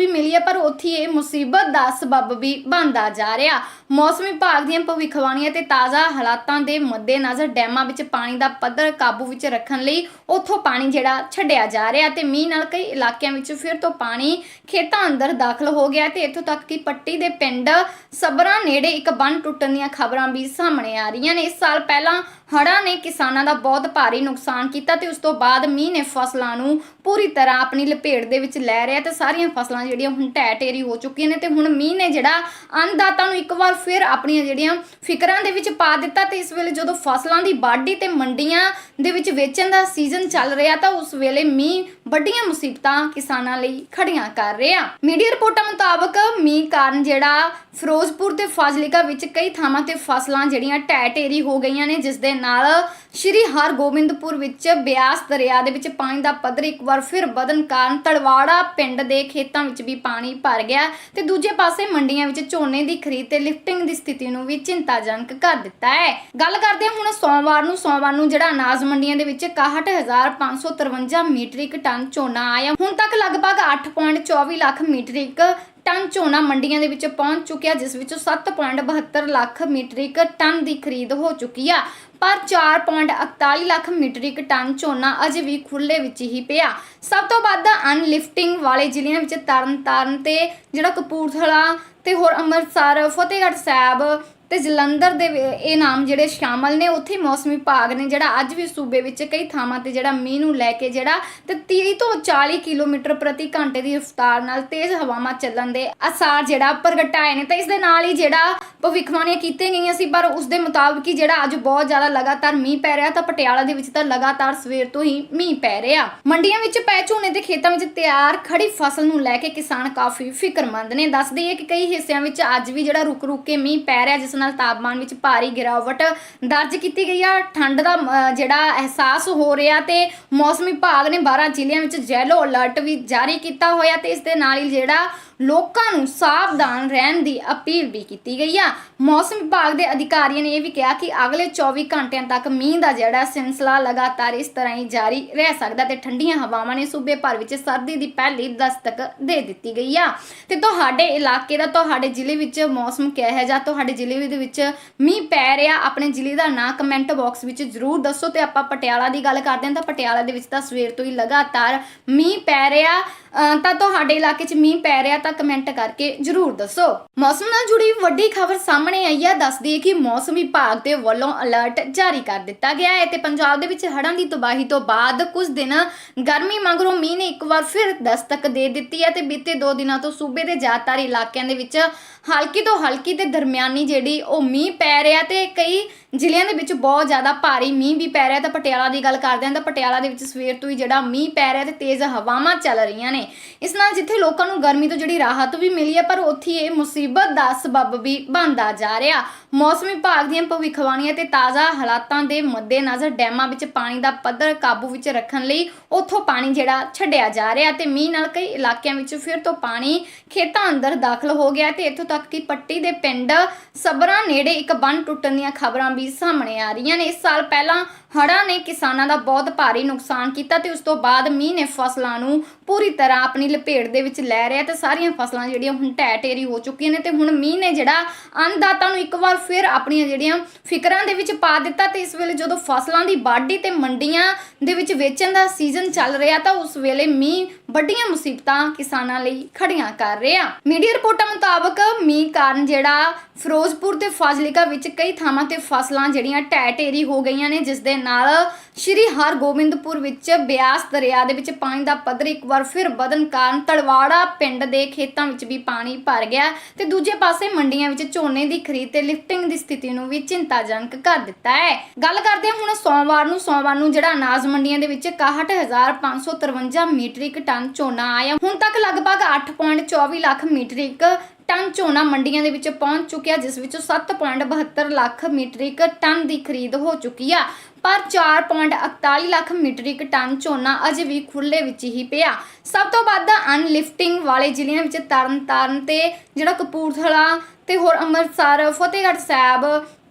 ਵੀ ਮਿਲੀ ਹੈ, ਪਰ ਉੱਥੇ ਇਹ ਮੁਸੀਬਤ ਦਾ ਸਬਬ ਵੀ ਬਣਦਾ ਜਾ ਰਿਹਾ। ਮੌਸਮ ਵਿਭਾਗ ਦੀਆਂ ਭਵਿੱਖਬਾਣੀਆਂ ਤੇ ਤਾਜ਼ਾ ਹਾਲਾਤਾਂ ਦੇ ਮੱਦੇਨਜ਼ਰ ਡੈਮਾਂ ਵਿੱਚ ਪਾਣੀ ਦਾ ਪੱਧਰ ਕਾਬੂ ਵਿੱਚ ਰੱਖਣ ਲਈ ਉੱਥੋਂ ਪਾਣੀ ਜਿਹੜਾ ਛੱਡਿਆ ਜਾ ਰਿਹਾ ਤੇ ਮੀਂਹ ਨਾਲ ਕਈ ਇਲਾਕਿਆਂ ਵਿੱਚ ਫਿਰ ਤੋਂ ਪਾਣੀ ਖੇਤਾਂ ਅੰਦਰ ਦਾਖਲ ਹੋ ਗਿਆ ਤੇ ਇੱਥੋਂ ਤੱਕ ਕਿ ਪੱਟੀ ਦੇ ਪਿੰਡ ਸਬਰਾਂ ਨੇੜੇ ਇੱਕ ਬੰਨ ਟੁੱਟਣ ਦੀਆਂ ਖਬਰਾਂ ਵੀ ਸਾਹਮਣੇ ਆ ਰਹੀਆਂ ਨੇ। ਇਸ ਸਾਲ ਪਹਿਲਾਂ ਹੜ੍ਹਾਂ ਨੇ ਕਿਸਾਨਾਂ ਦਾ ਬਹੁਤ ਭਾਰੀ ਨੁਕਸਾਨ ਕੀਤਾ ਤੇ ਉਸ ਤੋਂ ਬਾਅਦ ਮੀਂਹ ਨੇ ਫਸਲਾਂ ਨੂੰ ਪੂਰੀ ਤਰ੍ਹਾਂ ਆਪਣੀ ਲਪੇਟ ਦੇ ਵਿੱਚ ਲੈ ਰਿਹਾ ਤੇ ਸਾਰੀਆਂ ਫਸਲਾਂ ਜਿਹੜੀਆਂ ਹੁਣ ਢਹਿ ਢੇਰੀ ਹੋ ਚੁੱਕੀਆਂ ਨੇ ਤੇ ਹੁਣ ਮੀਂਹ ਨੇ ਜਿਹੜਾ ਅੰਨਦਾਤਾ ਨੂੰ ਇੱਕ ਵਾਰ ਫਿਰ ਆਪਣੀਆਂ ਜਿਹੜੀਆਂ ਫਿਕਰਾਂ ਦੇ ਵਿੱਚ ਪਾ ਦਿੱਤਾ ਤੇ ਇਸ ਵੇਲੇ ਜਦੋਂ ਫਸਲਾਂ ਦੀ ਵਾਢੀ ਤੇ ਮੰਡੀਆਂ ਦੇ ਵਿੱਚ ਵੇਚਣ ਦਾ ਸੀਜ਼ਨ ਚੱਲ ਰਿਹਾ ਤਾਂ ਉਸ ਵੇਲੇ ਮੀਂਹ ਵੱਡੀਆਂ ਮੁਸੀਬਤਾਂ ਕਿਸਾਨਾਂ ਲਈ ਖੜੀਆਂ ਕਰ ਰਿਹਾ। ਮੀਡੀਆ ਰਿਪੋਰਟਾਂ ਮੁਤਾਬਕ ਮੀਂਹ ਕਾਰਨ ਜਿਹੜਾ ਫਿਰੋਜ਼ਪੁਰ ਤੇ ਫਾਜ਼ਿਲਕਾ ਵਿੱਚ ਕਈ ਥਾਵਾਂ ਤੇ ਫਸਲਾਂ ਜਿਹੜੀਆਂ ਢਹਿ ਢੇਰੀ ਹੋ ਗਈਆਂ ਨੇ, ਜਿਸ ਦੇ ਨਾਲ ਸ਼੍ਰੀ ਹਰਗੋਬਿੰਦਪੁਰ ਵਿੱਚ ਬਿਆਸ ਦਰਿਆ ਦੇ ਵਿੱਚ ਪਾਣੀ ਦਾ ਪੱਧਰ ਇੱਕ ਵਾਰ ਫਿਰ ਵਧਣ ਕਾਰਨ ਤੜਵਾੜਾ ਪਿੰਡ ਦੇ ਖੇਤਾਂ ਵਿੱਚ ਵੀ ਪਾਣੀ ਭਰ ਗਿਆ ਤੇ ਦੂਜੇ ਪਾਸੇ ਮੰਡੀਆਂ ਵਿੱਚ ਝੋਨੇ ਦੀ ਖਰੀਦ ਤੇ ਲਿਫਟਿੰਗ ਦੀ ਸਥਿਤੀ ਨੂੰ ਵੀ ਚਿੰਤਾਜਨਕ ਕਰ ਦਿੱਤਾ ਹੈ। ਗੱਲ ਕਰਦੇ ਹੁਣ ਸੋਮਵਾਰ ਨੂੰ ਸੋਮਵਾਰ ਨੂੰ ਜਿਹੜਾ ਅਨਾਜ ਮੰਡੀਆਂ ਦੇ ਵਿੱਚ 61553 ਮੀਟ੍ਰਿਕ ਟਨ ਝੋਨਾ ਆਇਆ। ਹੁਣ ਤੱਕ ਲਗਭਗ 8.24 ਲੱਖ ਮੀਟ੍ਰਿਕ ਟਨ ਝੋਨਾ ਮੰਡੀਆਂ ਦੇ ਵਿੱਚ ਪਹੁੰਚ ਚੁੱਕਿਆ, ਜਿਸ ਵਿੱਚੋਂ 7.72 ਲੱਖ ਮੀਟ੍ਰਿਕ ਟਨ ਦੀ ਖਰੀਦ ਹੋ ਚੁੱਕੀ ਆ। ਪਰ 4.41 ਲੱਖ ਮੀਟ੍ਰਿਕ ਟਨ ਝੋਨਾ ਅਜੇ ਵੀ ਖੁੱਲੇ ਵਿੱਚ ਹੀ ਪਿਆ। ਸਭ ਤੋਂ ਵੱਧ ਅਨਲਿਫਟਿੰਗ ਵਾਲੇ ਜ਼ਿਲ੍ਹਿਆਂ ਵਿੱਚ ਤਰਨਤਾਰਨ ਤੇ ਜਿਹੜਾ ਕਪੂਰਥਲਾ ਤੇ ਹੋਰ ਅੰਮ੍ਰਿਤਸਰ, ਫਤਿਹਗੜ੍ਹ ਸਾਹਿਬ ਤੇ ਜਲੰਧਰ ਦੇ ਇਹ ਨਾਮ ਜਿਹੜੇ ਸ਼ਾਮਲ ਨੇ, ਉੱਥੇ ਮੌਸਮ ਵਿਭਾਗ ਨੇ ਜਿਹੜਾ ਅੱਜ ਵੀ ਸੂਬੇ ਵਿੱਚ ਕਈ ਥਾਵਾਂ ਤੇ ਜਿਹੜਾ ਮੀਂਹ ਨੂੰ ਲੈ ਕੇ ਜਿਹੜਾ ਤੇ 30 ਤੋਂ 40 ਕਿਲੋਮੀਟਰ ਪ੍ਰਤੀ ਘੰਟੇ ਦੀ ਰਫ਼ਤਾਰ ਨਾਲ ਤੇਜ਼ ਹਵਾਵਾਂ ਚੱਲਣ ਦੇ ਅਸਾਰ ਜਿਹੜਾ ਪ੍ਰਗਟਾਏ ਨੇ। ਤਾਂ ਇਸ ਦੇ ਨਾਲ ਹੀ ਜਿਹੜਾ ਭਵਿੱਖਬਾਣੀਆਂ ਕੀਤੀਆਂ ਗਈਆਂ ਸੀ, ਪਰ ਉਸ ਦੇ ਮੁਤਾਬਕ ਹੀ ਜਿਹੜਾ ਅੱਜ ਬਹੁਤ ਜ਼ਿਆਦਾ ਲਗਾਤਾਰ ਮੀਂਹ ਪੈ ਰਿਹਾ, ਤਾਂ ਪਟਿਆਲਾ ਦੇ ਵਿੱਚ ਤਾਂ ਲਗਾਤਾਰ ਸਵੇਰ ਤੋਂ ਹੀ ਮੀਂਹ ਪੈ ਰਿਹਾ। ਮੰਡੀਆਂ ਵਿੱਚ ਪੈ ਝੋਨੇ ਦੇ ਖੇਤਾਂ ਵਿੱਚ ਤਿਆਰ ਖੜੀ ਫਸਲ ਨੂੰ ਲੈ ਕੇ ਕਿਸਾਨ ਕਾਫੀ ਫਿਕਰਮੰਦ ਨੇ। ਦੱਸਦੇ ਹੈ ਕਿ ਕਈ ਹਿੱਸਿਆਂ ਵਿੱਚ ਅੱਜ ਵੀ ਜਿਹੜਾ ਰੁਕ ਰੁਕ ਕੇ ਮੀਂਹ ਪੈ ਰਿਹਾ, ਜਿਸ ਨਾਲ ਤਾਪਮਾਨ ਵਿੱਚ ਭਾਰੀ ਗਿਰਾਵਟ ਦਰਜ ਕੀਤੀ ਗਈ ਆ। ਠੰਡ ਦਾ ਅਹ, ਜਿਹੜਾ ਅਹਿਸਾਸ ਹੋ ਰਿਹਾ ਤੇ ਮੌਸਮ ਵਿਭਾਗ ਨੇ 12 ਜ਼ਿਲ੍ਹਿਆਂ ਵਿੱਚ ਯੈਲੋ ਅਲਰਟ ਵੀ ਜਾਰੀ ਕੀਤਾ ਹੋਇਆ ਤੇ ਇਸ ਦੇ ਨਾਲ ਹੀ ਜਿਹੜਾ ਲੋਕਾਂ ਨੂੰ ਸਾਵਧਾਨ ਰਹਿਣ ਦੀ ਅਪੀਲ ਵੀ ਕੀਤੀ ਗਈ ਆ। ਮੌਸਮ ਵਿਭਾਗ ਦੇ ਅਧਿਕਾਰੀਆਂ ਨੇ ਇਹ ਵੀ ਕਿਹਾ ਕਿ ਅਗਲੇ 24 ਘੰਟਿਆਂ ਤੱਕ ਮੀਂਹ ਦਾ ਜਿਹੜਾ ਸਿਲਸਿਲਾ ਲਗਾਤਾਰ ਇਸ ਤਰ੍ਹਾਂ ਹੀ ਜਾਰੀ ਰਹਿ ਸਕਦਾ ਤੇ ਠੰਡੀਆਂ ਹਵਾਵਾਂ ਨੇ ਸੂਬੇ ਭਰ ਵਿੱਚ ਸਰਦੀ ਦੀ ਪਹਿਲੀ ਦਸਤਕ ਦੇ ਦਿੱਤੀ ਗਈ ਆ। ਤੇ ਤੁਹਾਡੇ ਇਲਾਕੇ ਦਾ, ਤੁਹਾਡੇ ਜ਼ਿਲ੍ਹੇ ਵਿੱਚ ਮੌਸਮ ਕਿਹਾ ਹੈ ਜਾਂ ਤੁਹਾਡੇ ਜ਼ਿਲ੍ਹੇ ਦੇ ਵਿੱਚ ਮੀਂਹ ਪੈ ਰਿਹਾ, ਆਪਣੇ ਜ਼ਿਲ੍ਹੇ ਦਾ ਨਾਂ ਕਮੈਂਟ ਬਾਕਸ ਵਿੱਚ ਜਰੂਰ ਦੱਸੋ ਤੇ ਆਪਾਂ ਪਟਿਆਲਾ ਦੀ ਗੱਲ ਕਰਦੇ ਹਾਂ ਤਾਂ ਪਟਿਆਲਾ ਦੇ ਵਿੱਚ ਤਾਂ ਸਵੇਰ ਤੋਂ ਹੀ ਲਗਾਤਾਰ ਮੀਂਹ ਪੈ ਰਿਹਾ। ਤਾਂ ਤੁਹਾਡੇ ਇਲਾਕੇ 'ਚ ਮੀਂਹ ਪੈ ਰਿਹਾ ਤਾਂ ਕਮੈਂਟ ਕਰਕੇ ਜਰੂਰ ਦੱਸੋ। ਮੌਸਮ ਨਾਲ ਜੁੜੀ ਵੱਡੀ ਖਬਰ ਸਾਹਮਣੇ ਆਈ ਹੈ ਦੱਸਦੀ ਹੈ ਕਿ ਮੌਸਮ ਵਿਭਾਗ ਦੇ ਵੱਲੋਂ ਅਲਰਟ ਜਾਰੀ ਕਰ ਦਿੱਤਾ ਗਿਆ ਹੈ ਤੇ ਪੰਜਾਬ ਦੇ ਵਿੱਚ ਹੜ੍ਹਾਂ ਦੀ ਤਬਾਹੀ ਤੋਂ ਬਾਅਦ ਕੁਝ ਦਿਨ ਗਰਮੀ ਮਗਰੋਂ ਮੀਂਹ ਨੇ ਇੱਕ ਵਾਰ ਫਿਰ ਦਸਤਕ ਦੇ ਦਿੱਤੀ ਹੈ ਤੇ ਬੀਤੇ 2 ਦਿਨਾਂ ਤੋਂ ਸੂਬੇ ਦੇ ਜ਼ਿਆਦਾਤਰ ਇਲਾਕਿਆਂ ਦੇ ਵਿੱਚ ਹਲਕੀ ਤੋਂ ਹਲਕੀ ਤੇ ਦਰਮਿਆਨੀ ਜਿਹੜੀ ਉਹ ਮੀਂਹ ਪੈ ਰਿਹਾ ਤੇ ਕਈ ਜ਼ਿਲ੍ਹਿਆਂ ਦੇ ਵਿੱਚ ਬਹੁਤ ਜ਼ਿਆਦਾ ਭਾਰੀ ਮੀਂਹ ਵੀ ਪੈ ਰਿਹਾ। ਤਾਂ ਪਟਿਆਲਾ ਦੀ ਗੱਲ ਕਰਦੇ ਹਾਂ ਤਾਂ ਪਟਿਆਲਾ ਦੇ ਵਿੱਚ ਸਵੇਰ ਤੋਂ ਹੀ ਜਿਹੜਾ ਮੀਂਹ ਪੈ ਰਿਹਾ ਤੇ ਤੇਜ਼ ਹਵਾਵਾਂ ਚੱਲ ਰਹੀਆਂ ਨੇ। ਇਸ ਨਾਲ ਜਿੱਥੇ ਲੋਕਾਂ ਨੂੰ ਗਰਮੀ ਤੋਂ ਜਿਹੜੀ ਰਾਹਤ ਵੀ ਮਿਲੀ ਹੈ, ਪਰ ਉੱਥੇ ਇਹ ਮੁਸੀਬਤ ਦਾ ਸਬਬ ਵੀ ਬਣਦਾ ਜਾ ਰਿਹਾ। ਮੌਸਮ ਵਿਭਾਗ ਦੀਆਂ ਭਵਿੱਖਬਾਣੀਆਂ ਤੇ ਤਾਜ਼ਾ ਹਾਲਾਤਾਂ ਦੇ ਮੱਦੇਨਜ਼ਰ ਡੈਮਾਂ ਵਿੱਚ ਪਾਣੀ ਦਾ ਪੱਧਰ ਕਾਬੂ ਵਿੱਚ ਰੱਖਣ ਲਈ ਉੱਥੋਂ ਪਾਣੀ ਜਿਹੜਾ ਛੱਡਿਆ ਜਾ ਰਿਹਾ ਤੇ ਮੀਂਹ ਨਾਲ ਕਈ ਇਲਾਕਿਆਂ ਵਿੱਚ ਫਿਰ ਤੋਂ ਪਾਣੀ ਖੇਤਾਂ ਅੰਦਰ ਦਾਖਲ ਹੋ ਗਿਆ ਤੇ ਇੱਥੋਂ ਤੱਕ ਕਿ ਪੱਟੀ ਦੇ ਪਿੰਡ ਸਬਰਾਂ ਨੇੜੇ ਇੱਕ ਬੰਨ ਟੁੱਟਣ ਦੀਆਂ ਖਬਰਾਂ ਵੀ ਸਾਹਮਣੇ ਆ ਰਹੀਆਂ ਨੇ। ਇਸ ਸਾਲ ਪਹਿਲਾਂ ਹੜ੍ਹਾਂ ਨੇ ਕਿਸਾਨਾਂ ਦਾ ਬਹੁਤ ਭਾਰੀ ਨੁਕਸਾਨ ਕੀਤਾ ਤੇ ਉਸ ਤੋਂ ਬਾਅਦ ਮੀਂਹ ਨੇ ਫਸਲਾਂ ਨੂੰ ਪੂਰੀ ਤਰ੍ਹਾਂ ਆਪਣੀ ਲਪੇਟ ਦੇ ਵਿੱਚ ਲੈ ਰਿਹਾ ਤੇ ਸਾਰੀਆਂ ਫਸਲਾਂ ਜਿਹੜੀਆਂ ਹੁਣ ਢਹਿ ਢੇਰੀ ਹੋ ਚੁੱਕੀਆਂ ਨੇ ਤੇ ਹੁਣ ਮੀਂਹ ਨੇ ਜਿਹੜਾ ਅੰਨਦਾਤਾ ਨੂੰ ਇੱਕ ਵਾਰ ਫਿਰ ਆਪਣੀਆਂ ਜਿਹੜੀਆਂ ਫਿਕਰਾਂ ਦੇ ਵਿੱਚ ਪਾ ਦਿੱਤਾ ਤੇ ਇਸ ਵੇਲੇ ਜਦੋਂ ਫਸਲਾਂ ਦੀ ਵਾਢੀ ਤੇ ਮੰਡੀਆਂ ਦੇ ਵਿੱਚ ਵੇਚਣ ਦਾ ਸੀਜ਼ਨ ਚੱਲ ਰਿਹਾ ਤਾਂ ਉਸ ਵੇਲੇ ਮੀਂਹ ਵੱਡੀਆਂ ਮੁਸੀਬਤਾਂ ਕਿਸਾਨਾਂ ਲਈ ਖੜੀਆਂ ਕਰ ਰਿਹਾ। ਮੀਡੀਆ ਰਿਪੋਰਟਾਂ ਮੁਤਾਬਕ ਮੀਂਹ ਕਾਰਨ ਜਿਹੜਾ ਫਿਰੋਜ਼ਪੁਰ ਤੇ ਫਾਜ਼ਿਲਕਾ ਵਿੱਚ ਕਈ ਥਾਵਾਂ ਤੇ ਫਸਲਾਂ ਜਿਹੜੀਆਂ ਢਹਿ ਢੇਰੀ ਹੋ ਗਈਆਂ ਨੇ, ਜਿਸ ਦੇ ਨਾਲ ਸ਼੍ਰੀ ਹਰਗੋਬਿੰਦਪੁਰ ਵਿੱਚ ਬਿਆਸ ਦਰਿਆ ਦੇ ਵਿੱਚ ਪਾਣੀ ਦਾ ਪੱਧਰ ਇੱਕ ਵਾਰ ਫਿਰ ਵਧਣ ਕਾਰਨ ਤੜਵਾੜਾ ਪਿੰਡ ਦੇ ਖੇਤਾਂ ਵਿੱਚ ਵੀ ਪਾਣੀ ਭਰ ਗਿਆ ਤੇ ਦੂਜੇ ਪਾਸੇ ਮੰਡੀਆਂ ਵਿੱਚ ਝੋਨੇ ਦੀ ਖਰੀਦ ਤੇ ਲਿਫਟਿੰਗ ਦੀ ਸਥਿਤੀ ਨੂੰ ਵੀ ਚਿੰਤਾਜਨਕ ਕਰ ਦਿੱਤਾ ਹੈ। ਗੱਲ ਕਰਦੇ ਹੁਣ ਸੋਮਵਾਰ ਨੂੰ ਸੋਮਵਾਰ ਨੂੰ ਜਿਹੜਾ ਅਨਾਜ ਮੰਡੀਆਂ ਦੇ ਵਿੱਚ 61553 ਮੀਟ੍ਰਿਕ ਟਨ ਝੋਨਾ ਆਇਆ। ਹੁਣ ਤੱਕ ਲਗਭਗ 8.24 ਲੱਖ ਮੀਟ੍ਰਿਕ ਟਨ ਝੋਨਾ ਮੰਡੀਆਂ ਦੇ ਵਿੱਚ ਪਹੁੰਚ ਚੁੱਕਿਆ, ਜਿਸ ਵਿੱਚੋਂ 7.72 ਲੱਖ ਮੀਟ੍ਰਿਕ ਟਨ ਦੀ ਖਰੀਦ ਹੋ ਚੁੱਕੀ ਆ। ਪਰ 4.41 ਲੱਖ ਮੀਟ੍ਰਿਕ ਟਨ ਝੋਨਾ ਅਜੇ ਵੀ ਖੁੱਲੇ ਵਿੱਚ ਹੀ ਪਿਆ। ਸਭ ਤੋਂ ਵੱਧ ਅਨਲਿਫਟਿੰਗ ਵਾਲੇ ਜ਼ਿਲ੍ਹਿਆਂ ਵਿੱਚ ਤਰਨਤਾਰਨ ਤੇ ਜਿਹੜਾ ਕਪੂਰਥਲਾ ਤੇ ਹੋਰ ਅੰਮ੍ਰਿਤਸਰ, ਫਤਿਹਗੜ੍ਹ ਸਾਹਿਬ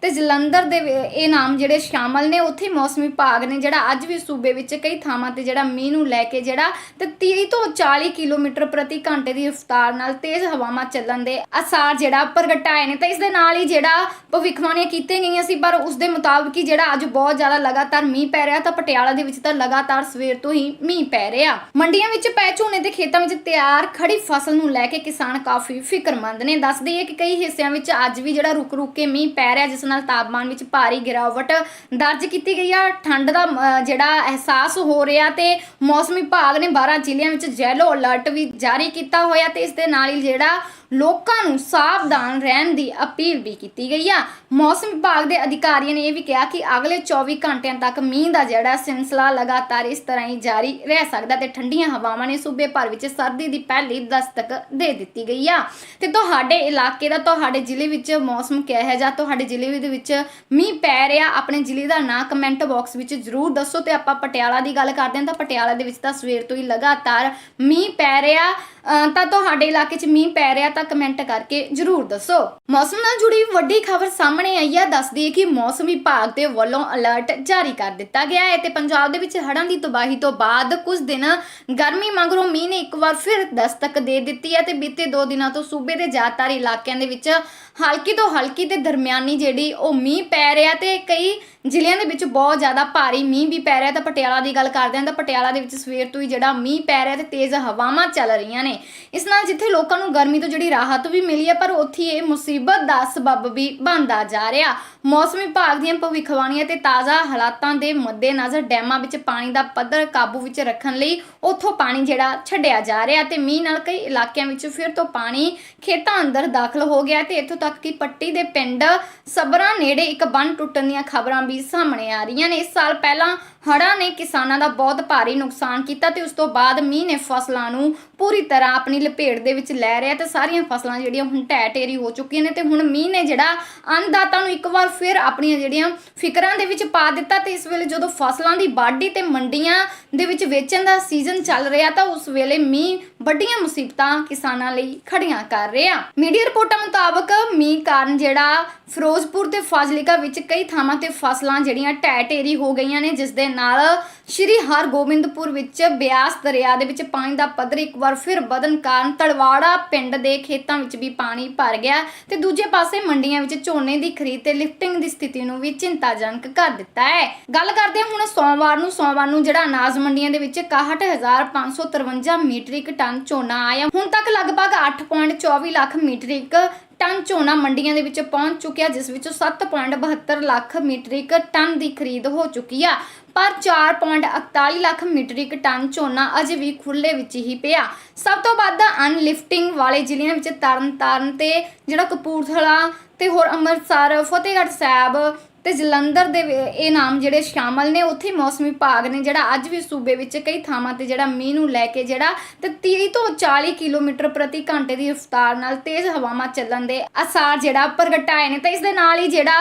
ਤੇ ਜਲੰਧਰ ਦੇ ਇਹ ਨਾਮ ਜਿਹੜੇ ਸ਼ਾਮਲ ਨੇ, ਉੱਥੇ ਮੌਸਮ ਵਿਭਾਗ ਨੇ ਜਿਹੜਾ ਅੱਜ ਵੀ ਸੂਬੇ ਵਿੱਚ ਕਈ ਥਾਵਾਂ ਤੇ ਜਿਹੜਾ ਮੀਂਹ ਨੂੰ ਲੈ ਕੇ ਜਿਹੜਾ ਤੇ 30 ਤੋਂ 40 ਕਿਲੋਮੀਟਰ ਪ੍ਰਤੀ ਘੰਟੇ ਦੀ ਰਫ਼ਤਾਰ ਨਾਲ ਤੇਜ਼ ਹਵਾਵਾਂ ਚੱਲਣ ਦੇ ਅਸਾਰ ਜਿਹੜਾ ਪ੍ਰਗਟਾਏ ਨੇ। ਤਾਂ ਇਸ ਦੇ ਨਾਲ ਹੀ ਜਿਹੜਾ ਭਵਿੱਖਬਾਣੀਆਂ ਕੀਤੀਆਂ ਗਈਆਂ ਸੀ, ਪਰ ਉਸ ਦੇ ਮੁਤਾਬਕ ਹੀ ਜਿਹੜਾ ਅੱਜ ਬਹੁਤ ਜ਼ਿਆਦਾ ਲਗਾਤਾਰ ਮੀਂਹ ਪੈ ਰਿਹਾ, ਤਾਂ ਪਟਿਆਲਾ ਦੇ ਵਿੱਚ ਤਾਂ ਲਗਾਤਾਰ ਸਵੇਰ ਤੋਂ ਹੀ ਮੀਂਹ ਪੈ ਰਿਹਾ। ਮੰਡੀਆਂ ਵਿੱਚ ਪੈ ਝੋਨੇ ਦੇ ਖੇਤਾਂ ਵਿੱਚ ਤਿਆਰ ਖੜੀ ਫਸਲ ਨੂੰ ਲੈ ਕੇ ਕਿਸਾਨ ਕਾਫੀ ਫਿਕਰਮੰਦ ਨੇ। ਦੱਸਦੇ ਹੈ ਕਿ ਕਈ ਹਿੱਸਿਆਂ ਵਿੱਚ ਅੱਜ ਵੀ ਜਿਹੜਾ ਰੁਕ ਰੁਕ ਕੇ ਮੀਂਹ ਪੈ ਰਿਹਾ, ਜਿਸ ਨਾਲ ਤਾਪਮਾਨ ਵਿੱਚ ਭਾਰੀ ਗਿਰਾਵਟ ਦਰਜ ਕੀਤੀ ਗਈ ਆ। ਠੰਡ ਦਾ ਅਹ, ਜਿਹੜਾ ਅਹਿਸਾਸ ਹੋ ਰਿਹਾ ਤੇ ਮੌਸਮ ਵਿਭਾਗ ਨੇ 12 ਜ਼ਿਲ੍ਹਿਆਂ ਵਿੱਚ ਯੈਲੋ ਅਲਰਟ ਵੀ ਜਾਰੀ ਕੀਤਾ ਹੋਇਆ ਤੇ ਇਸ ਦੇ ਨਾਲ ਹੀ ਜਿਹੜਾ ਲੋਕਾਂ ਨੂੰ ਸਾਵਧਾਨ ਰਹਿਣ ਦੀ ਅਪੀਲ ਵੀ ਕੀਤੀ ਗਈ ਆ। ਮੌਸਮ ਵਿਭਾਗ ਦੇ ਅਧਿਕਾਰੀਆਂ ਨੇ ਇਹ ਵੀ ਕਿਹਾ ਕਿ ਅਗਲੇ 24 ਘੰਟਿਆਂ ਤੱਕ ਮੀਂਹ ਦਾ ਜਿਹੜਾ ਸਿਲਸਿਲਾ ਲਗਾਤਾਰ ਇਸ ਤਰ੍ਹਾਂ ਹੀ ਜਾਰੀ ਰਹਿ ਸਕਦਾ ਤੇ ਠੰਡੀਆਂ ਹਵਾਵਾਂ ਨੇ ਸੂਬੇ ਭਰ ਵਿੱਚ ਸਰਦੀ ਦੀ ਪਹਿਲੀ ਦਸਤਕ ਦੇ ਦਿੱਤੀ ਗਈ ਆ। ਤੇ ਤੁਹਾਡੇ ਇਲਾਕੇ ਦਾ, ਤੁਹਾਡੇ ਜ਼ਿਲ੍ਹੇ ਵਿੱਚ ਮੌਸਮ ਕਿਹਾ ਹੈ ਜਾਂ ਤੁਹਾਡੇ ਜ਼ਿਲ੍ਹੇ ਦੇ ਵਿੱਚ ਮੀਂਹ ਪੈ ਰਿਹਾ, ਆਪਣੇ ਜ਼ਿਲ੍ਹੇ ਦਾ ਨਾਂ ਕਮੈਂਟ ਬਾਕਸ ਵਿੱਚ ਜਰੂਰ ਦੱਸੋ ਤੇ ਆਪਾਂ ਪਟਿਆਲਾ ਦੀ ਗੱਲ ਕਰਦੇ ਹਾਂ ਤਾਂ ਪਟਿਆਲਾ ਦੇ ਵਿੱਚ ਤਾਂ ਸਵੇਰ ਤੋਂ ਹੀ ਲਗਾਤਾਰ ਮੀਂਹ ਪੈ ਰਿਹਾ। ਤਾਂ ਤੁਹਾਡੇ ਇਲਾਕੇ 'ਚ ਮੀਂਹ ਪੈ ਰਿਹਾ ਤਾਂ ਕਮੈਂਟ ਕਰਕੇ ਜਰੂਰ ਦੱਸੋ। ਮੌਸਮ ਨਾਲ ਜੁੜੀ ਵੱਡੀ ਖਬਰ ਸਾਹਮਣੇ ਆਈ ਹੈ। ਦੱਸਦੀ ਹੈ ਕਿ ਮੌਸਮ ਵਿਭਾਗ ਦੇ ਵੱਲੋਂ ਅਲਰਟ ਜਾਰੀ ਕਰ ਦਿੱਤਾ ਗਿਆ ਹੈ ਤੇ ਪੰਜਾਬ ਦੇ ਵਿੱਚ ਹੜ੍ਹਾਂ ਦੀ ਤਬਾਹੀ ਤੋਂ ਬਾਅਦ ਕੁਝ ਦਿਨ ਗਰਮੀ ਮਗਰੋਂ ਮੀਂਹ ਨੇ ਇੱਕ ਵਾਰ ਫਿਰ ਦਸਤਕ ਦੇ ਦਿੱਤੀ ਹੈ ਤੇ ਬੀਤੇ 2 ਦਿਨਾਂ ਤੋਂ ਸੂਬੇ ਦੇ ਜ਼ਿਆਦਾਤਰ ਇਲਾਕਿਆਂ ਦੇ ਵਿੱਚ ਹਲਕੀ ਤੋਂ ਹਲਕੀ ਤੇ ਦਰਮਿਆਨੀ ਜਿਹੜੀ ਉਹ ਮੀਂਹ ਪੈ ਰਿਹਾ ਤੇ ਕਈ ਜ਼ਿਲ੍ਹਿਆਂ ਦੇ ਵਿੱਚ ਬਹੁਤ ਜ਼ਿਆਦਾ ਭਾਰੀ ਮੀਂਹ ਵੀ ਪੈ ਰਿਹਾ ਤਾਂ ਪਟਿਆਲਾ ਦੀ ਗੱਲ ਕਰਦੇ ਹਾਂ ਤਾਂ ਪਟਿਆਲਾ ਦੇ ਵਿੱਚ ਸਵੇਰ ਤੋਂ ਹੀ ਜਿਹੜਾ ਮੀਂਹ ਪੈ ਰਿਹਾ ਤੇ ਤੇਜ਼ ਹਵਾਵਾਂ ਚੱਲ ਰਹੀਆਂ ਨੇ। ਇਸ ਨਾਲ ਜਿੱਥੇ ਲੋਕਾਂ ਨੂੰ ਗਰਮੀ ਤੋਂ ਜਿਹੜੀ ਰਾਹਤ ਵੀ ਮਿਲੀ ਹੈ, ਪਰ ਉੱਥੇ ਇਹ ਮੁਸੀਬਤ ਦਾ ਸਬਬ ਵੀ ਬਣਦਾ ਜਾ ਰਿਹਾ ਮੌਸਮ ਵਿਭਾਗ ਦੀਆਂ ਭਵਿੱਖਬਾਣੀਆਂ ਤੇ ਤਾਜ਼ਾ ਹਾਲਾਤਾਂ ਦੇ ਮੱਦੇਨਜ਼ਰ ਡੈਮਾਂ ਵਿੱਚ ਪਾਣੀ ਦਾ ਪੱਧਰ ਕਾਬੂ ਵਿੱਚ ਰੱਖਣ ਲਈ ਉੱਥੋਂ ਪਾਣੀ ਜਿਹੜਾ ਛੱਡਿਆ ਜਾ ਰਿਹਾ ਤੇ ਮੀਂਹ ਨਾਲ ਕਈ ਇਲਾਕਿਆਂ ਵਿੱਚ ਫਿਰ ਤੋਂ ਪਾਣੀ ਖੇਤਾਂ ਅੰਦਰ ਦਾਖਲ ਹੋ ਗਿਆ ਤੇ ਇੱਥੋਂ ਤੱਕ ਕਿ ਪੱਟੀ ਦੇ ਪਿੰਡ ਸਬਰਾਂ ਨੇੜੇ ਇੱਕ ਬੰਨ ਟੁੱਟਣ ਦੀਆਂ ਖਬਰਾਂ ਵੀ ਸਾਹਮਣੇ ਆ ਰਹੀਆਂ ਨੇ। ਇਸ ਸਾਲ ਪਹਿਲਾਂ ਹੜ੍ਹਾਂ ਨੇ ਕਿਸਾਨਾਂ ਦਾ ਬਹੁਤ ਭਾਰੀ ਨੁਕਸਾਨ ਕੀਤਾ ਤੇ ਉਸ ਤੋਂ ਬਾਅਦ ਮੀਂਹ ਨੇ ਫਸਲਾਂ ਨੂੰ ਪੂਰੀ ਤਰ੍ਹਾਂ ਆਪਣੀ ਲਪੇਟ ਦੇ ਵਿੱਚ ਲੈ ਰਿਹਾ ਤੇ ਸਾਰੀਆਂ ਫਸਲਾਂ ਜਿਹੜੀਆਂ ਹੁਣ ਢਹਿ ਢੇਰੀ ਹੋ ਚੁੱਕੀਆਂ ਨੇ ਤੇ ਹੁਣ ਮੀਂਹ ਨੇ ਜਿਹੜਾ ਅੰਨਦਾਤਾ ਨੂੰ ਇੱਕ ਵਾਰ ਫਿਰ ਆਪਣੀਆਂ ਜਿਹੜੀਆਂ ਫਿਕਰਾਂ ਦੇ ਵਿੱਚ ਪਾ ਦਿੱਤਾ ਤੇ ਇਸ ਵੇਲੇ ਜਦੋਂ ਫਸਲਾਂ ਦੀ ਵਾਢੀ ਤੇ ਮੰਡੀਆਂ ਦੇ ਵਿੱਚ ਵੇਚਣ ਦਾ ਸੀਜ਼ਨ ਚੱਲ ਰਿਹਾ ਤਾਂ ਉਸ ਵੇਲੇ ਮੀਂਹ ਵੱਡੀਆਂ ਮੁਸੀਬਤਾਂ ਕਿਸਾਨਾਂ ਲਈ ਖੜੀਆਂ ਕਰ ਰਿਹਾ ਮੀਡੀਆ ਰਿਪੋਰਟਾਂ ਮੁਤਾਬਕ ਮੀਂਹ ਕਾਰਨ ਜਿਹੜਾ ਫਿਰੋਜ਼ਪੁਰ ਤੇ ਫਾਜ਼ਿਲਕਾ ਵਿੱਚ ਕਈ ਥਾਵਾਂ ਤੇ ਫਸਲਾਂ ਜਿਹੜੀਆਂ ਢਹਿ ਢੇਰੀ ਹੋ ਗਈਆਂ ਨੇ, ਜਿਸ ਦੇ ਨਾਲ ਸ਼੍ਰੀ ਹਰਗੋਬਿੰਦਪੁਰ ਵਿੱਚ ਬਿਆਸ ਦਰਿਆ ਦੇ ਵਿੱਚ ਪਾਣੀ ਦਾ ਪੱਧਰ ਇੱਕ ਵਾਰ ਫਿਰ ਵਧਣ ਕਾਰਨ ਤਲਵਾੜਾ ਪਿੰਡ ਦੇ ਖੇਤਾਂ ਵਿੱਚ ਵੀ ਪਾਣੀ ਭਰ ਗਿਆ ਤੇ ਦੂਜੇ ਪਾਸੇ ਮੰਡੀਆਂ ਵਿੱਚ ਝੋਨੇ ਦੀ ਖਰੀਦ ਤੇ ਲਿਫਟਿੰਗ ਦੀ ਸਥਿਤੀ ਨੂੰ ਵੀ ਚਿੰਤਾਜਨਕ ਕਰ ਦਿੱਤਾ ਹੈ। ਗੱਲ ਕਰਦੇ ਹਾਂ ਹੁਣ ਸੋਮਵਾਰ ਨੂੰ ਸੋਮਵਾਰ ਨੂੰ ਜਿਹੜਾ ਅਨਾਜ ਮੰਡੀਆਂ ਦੇ ਵਿੱਚ 61553 ਮੀਟ੍ਰਿਕ ਟਨ ਝੋਨਾ ਆਇਆ। ਹੁਣ ਤੱਕ ਲਗਭਗ 8.24 ਲੱਖ ਮੀਟ੍ਰਿਕ ਟਨ ਝੋਨਾ ਮੰਡੀਆਂ ਦੇ ਵਿੱਚ ਪਹੁੰਚ ਚੁੱਕਿਆ, ਜਿਸ ਵਿੱਚੋਂ 7.72 ਲੱਖ ਮੀਟ੍ਰਿਕ ਟਨ ਦੀ ਖਰੀਦ ਹੋ ਚੁੱਕੀ ਆ। ਪਰ 4.41 ਲੱਖ ਮੀਟ੍ਰਿਕ ਟਨ ਝੋਨਾ ਅਜੇ ਵੀ ਖੁੱਲੇ ਵਿੱਚ ਹੀ ਪਿਆ। ਸਭ ਤੋਂ ਵੱਧ ਅਨਲਿਫਟਿੰਗ ਵਾਲੇ ਜ਼ਿਲ੍ਹਿਆਂ ਵਿੱਚ ਤਰਨਤਾਰਨ ਤੇ ਜਿਹੜਾ ਕਪੂਰਥਲਾ ਤੇ ਹੋਰ ਅੰਮ੍ਰਿਤਸਰ, ਫਤਿਹਗੜ੍ਹ ਸਾਹਿਬ ਤੇ ਜਲੰਧਰ ਦੇ ਵਿ- ਇਹ ਨਾਮ ਜਿਹੜੇ ਸ਼ਾਮਲ ਨੇ, ਉੱਥੇ ਹੀ ਮੌਸਮ ਵਿਭਾਗ ਨੇ ਜਿਹੜਾ ਅੱਜ ਵੀ ਸੂਬੇ ਵਿੱਚ ਕਈ ਥਾਵਾਂ ਤੇ ਜਿਹੜਾ ਮੀਂਹ ਨੂੰ ਲੈ ਕੇ ਜਿਹੜਾ ਤੇ 30 ਤੋਂ 40 ਕਿਲੋਮੀਟਰ ਪ੍ਰਤੀ ਘੰਟੇ ਦੀ ਰਫ਼ਤਾਰ ਨਾਲ ਤੇਜ਼ ਹਵਾਵਾਂ ਚੱਲਣ ਦੇ ਅਸਾਰ ਜਿਹੜਾ ਪ੍ਰਗਟਾਏ ਨੇ। ਤਾਂ ਇਸ ਦੇ ਨਾਲ ਹੀ ਜਿਹੜਾ